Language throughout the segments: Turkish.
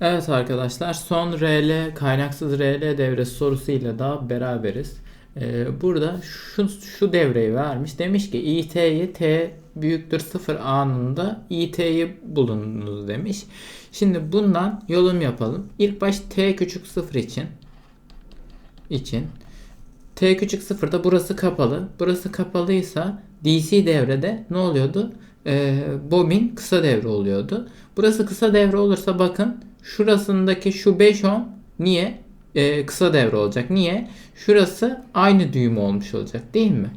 Evet arkadaşlar son RL kaynaksız RL devresi sorusuyla daha beraberiz. Ee, burada şu, şu devreyi vermiş. Demiş ki it'yi t büyüktür 0 anında it'yi bulunuz demiş. Şimdi bundan yorum yapalım. İlk baş t küçük 0 için için t küçük 0'da burası kapalı. Burası kapalıysa DC devrede ne oluyordu? Ee, bobin kısa devre oluyordu. Burası kısa devre olursa bakın şurasındaki şu 5 ohm niye? Ee, kısa devre olacak. Niye? Şurası aynı düğüm olmuş olacak değil mi?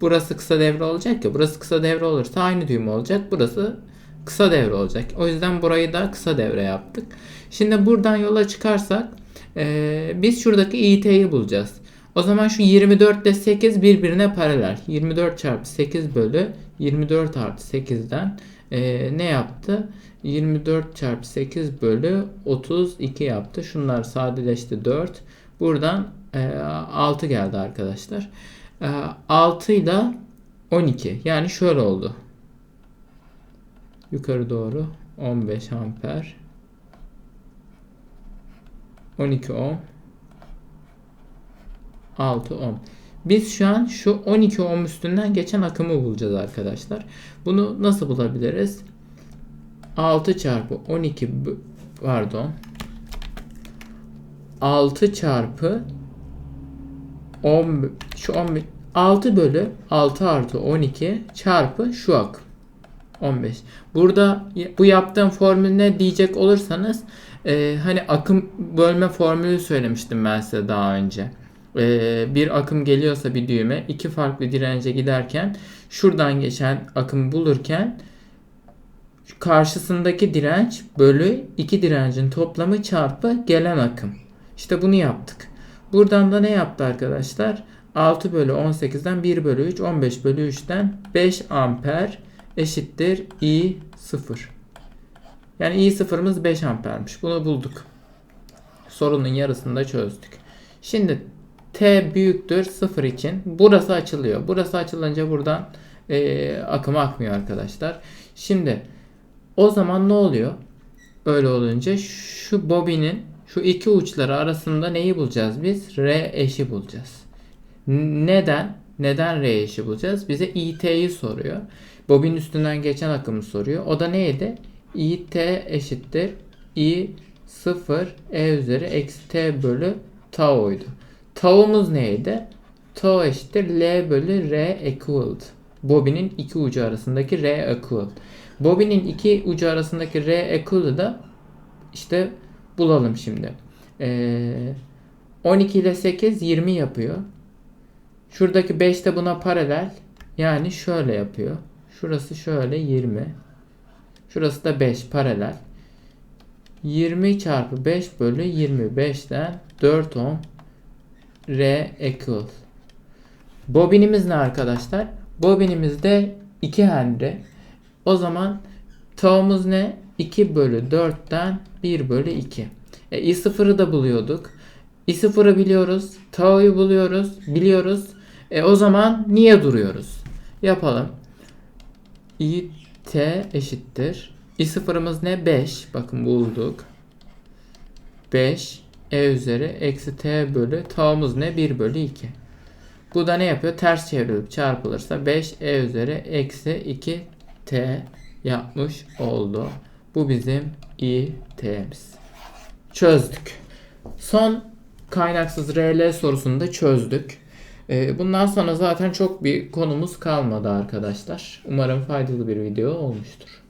Burası kısa devre olacak ya. Burası kısa devre olursa aynı düğüm olacak. Burası kısa devre olacak. O yüzden burayı da kısa devre yaptık. Şimdi buradan yola çıkarsak ee, biz şuradaki it'yi bulacağız. O zaman şu 24 ile 8 birbirine paralel. 24 çarpı 8 bölü 24 artı 8'den ee, ne yaptı? 24 çarpı 8 bölü 32 yaptı. Şunlar sadeleşti 4. Buradan e, 6 geldi arkadaşlar. E, 6 ile 12. Yani şöyle oldu. Yukarı doğru 15 amper 12 ohm 6 ohm. Biz şu an şu 12 ohm üstünden geçen akımı bulacağız arkadaşlar. Bunu nasıl bulabiliriz? 6 çarpı 12 pardon 6 çarpı 10 şu 10 6 bölü 6 artı 12 çarpı şu akım 15. Burada bu yaptığım formül ne diyecek olursanız e, hani akım bölme formülü söylemiştim ben size daha önce. E, bir akım geliyorsa bir düğme iki farklı dirence giderken şuradan geçen akımı bulurken karşısındaki direnç bölü iki direncin toplamı çarpı gelen akım. İşte bunu yaptık. Buradan da ne yaptı arkadaşlar? 6 bölü 18'den 1 bölü 3, 15 bölü 3'ten 5 amper eşittir I 0. Yani I sıfırımız 5 ampermiş. Bunu bulduk. Sorunun yarısını da çözdük. Şimdi T büyüktür 0 için burası açılıyor. Burası açılınca buradan e, akım akmıyor arkadaşlar. Şimdi o zaman ne oluyor? Öyle olunca şu bobinin şu iki uçları arasında neyi bulacağız biz? R eşi bulacağız. Neden? Neden R eşi bulacağız? Bize IT'yi soruyor. Bobin üstünden geçen akımı soruyor. O da neydi? IT eşittir I 0 E üzeri eksi T bölü tau'ydu. Tau'muz neydi? Tau eşittir L bölü R equaled. Bobinin iki ucu arasındaki R equal. Bobinin iki ucu arasındaki R equal'ı da işte bulalım şimdi. Ee, 12 ile 8 20 yapıyor. Şuradaki 5 de buna paralel. Yani şöyle yapıyor. Şurası şöyle 20. Şurası da 5 paralel. 20 çarpı 5 bölü 25'ten 4 ohm R equal. Bobinimiz ne arkadaşlar? Bobinimizde 2 Henry. O zaman tau'muz ne? 2 bölü 4'ten 1 bölü 2. E, I0'ı da buluyorduk. I0'ı biliyoruz. Tau'yu buluyoruz. Biliyoruz. E, o zaman niye duruyoruz? Yapalım. I t eşittir. I0'ımız ne? 5. Bakın bulduk. 5 e üzeri eksi t bölü tau'muz ne? 1 bölü 2. Bu da ne yapıyor? Ters çevrilip çarpılırsa 5 e üzeri eksi 2 t yapmış oldu. Bu bizim i t'miz. Çözdük. Son kaynaksız RL sorusunu da çözdük. Ee, bundan sonra zaten çok bir konumuz kalmadı arkadaşlar. Umarım faydalı bir video olmuştur.